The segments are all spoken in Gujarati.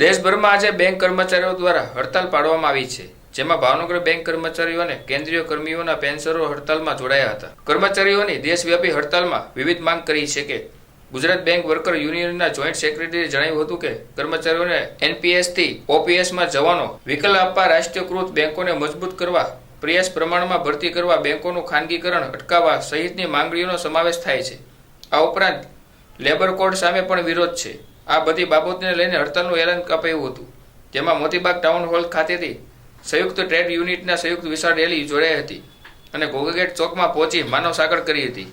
દેશભરમાં આજે બેંક કર્મચારીઓ દ્વારા હડતાલ પાડવામાં આવી છે, જેમાં ભાવનગર બેંક કર્મચારીઓ અને કેન્દ્રીય કર્મીઓના પેન્શનરો હડતાલમાં જોડાયા હતા. કર્મચારીઓની દેશવ્યાપી હડતાલમાં વિવિધ માંગ કરી છે કે ગુજરાત બેંક વર્કર યુનિયનના જોઈન્ટ સેક્રેટરીએ જણાવ્યું હતું કે કર્મચારીઓને એનપીએસથી ઓપીએસમાં જવાનો વિકલ્પ આપવા રાષ્ટ્રીયકૃત બેંકોને મજબૂત કરવા, પ્રયાસ પ્રમાણમાં ભરતી કરવા બેંકોનું ખાનગીકરણ અટકાવવા સહિતની માંગણીઓનો સમાવેશ થાય છે. આ ઉપરાંત લેબર કોડ સામે પણ વિરોધ છે. આ બધી બાબતને લઈને હડતાલનું એલાન અપાયું હતું. જેમાં મોતીબાગ ટાઉન હોલ ખાતેથી સંયુક્ત ટ્રેડ યુનિટના સંયુક્ત વિશાળ રેલી જોડાઈ હતી અને ગોગેટ ચોકમાં પહોંચી માનવ સાગર કરી હતી.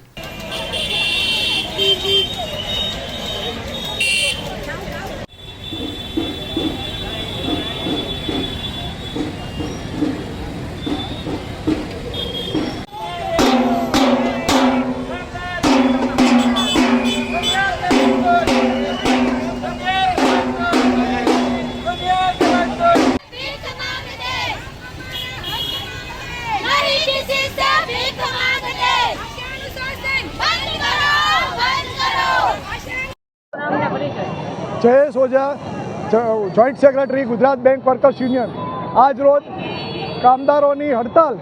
Jayesh Oza joint secretary Gujarat bank workers union આજ રોજ કામદારોની હડતાલ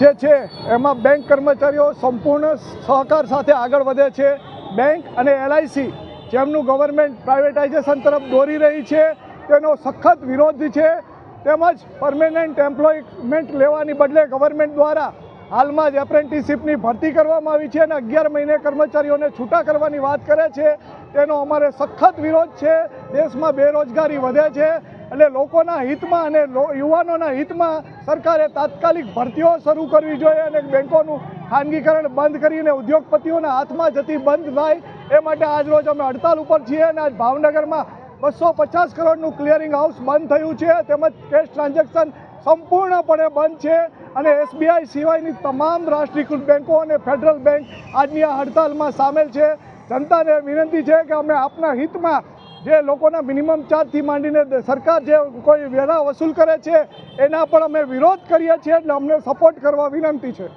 જે છે, એમાં બેંક કર્મચારીઓ સંપૂર્ણ સહકાર સાથે આગળ વધે છે. બેંક અને એલઆઈસી જેમનું ગવર્મેન્ટ પ્રાઇવેટાઇઝેશન તરફ દોરી રહી છે, તેનો સખત વિરોધ છે. તેમજ પરમેનન્ટ એમ્પ્લોયમેન્ટ લેવાની બદલે ગવર્મેન્ટ દ્વારા હાલમાં જ એપ્રેન્ટિસશીપની ભરતી કરવામાં આવી છે અને અગિયાર મહિને કર્મચારીઓને છૂટા કરવાની વાત કરે છે. તેનો અમારે સખત વિરોધ છે. દેશમાં બેરોજગારી વધે છે. એટલે લોકોના હિતમાં અને યુવાનોના હિતમાં સરકારે તાત્કાલિક ભરતીઓ શરૂ કરવી જોઈએ અને બેંકોનું ખાનગીકરણ બંધ કરીને ઉદ્યોગપતિઓના હાથમાં જતી બંધ થાય. એ માટે આજ રોજ અમે હડતાલ ઉપર છીએ અને આજ ભાવનગરમાં બસો પચાસ કરોડનું ક્લિયરિંગ હાઉસ બંધ થયું છે. તેમજ કેશ ટ્રાન્ઝેક્શન સંપૂર્ણપણે બંધ છે. અને એસબીઆઈ સિવાયની તમામ રાષ્ટ્રીયકૃત બેન્કો અને ફેડરલ બેંક આજની આ હડતાલમાં સામેલ છે. જનતાને વિનંતી છે કે અમે આપના હિતમાં જે લોકોના મિનિમમ ચાર્જથી માંડીને સરકાર જે કોઈ વેરા વસૂલ કરે છે, એના પણ અમે વિરોધ કરીએ છીએ એટલે અમને સપોર્ટ કરવા વિનંતી છે.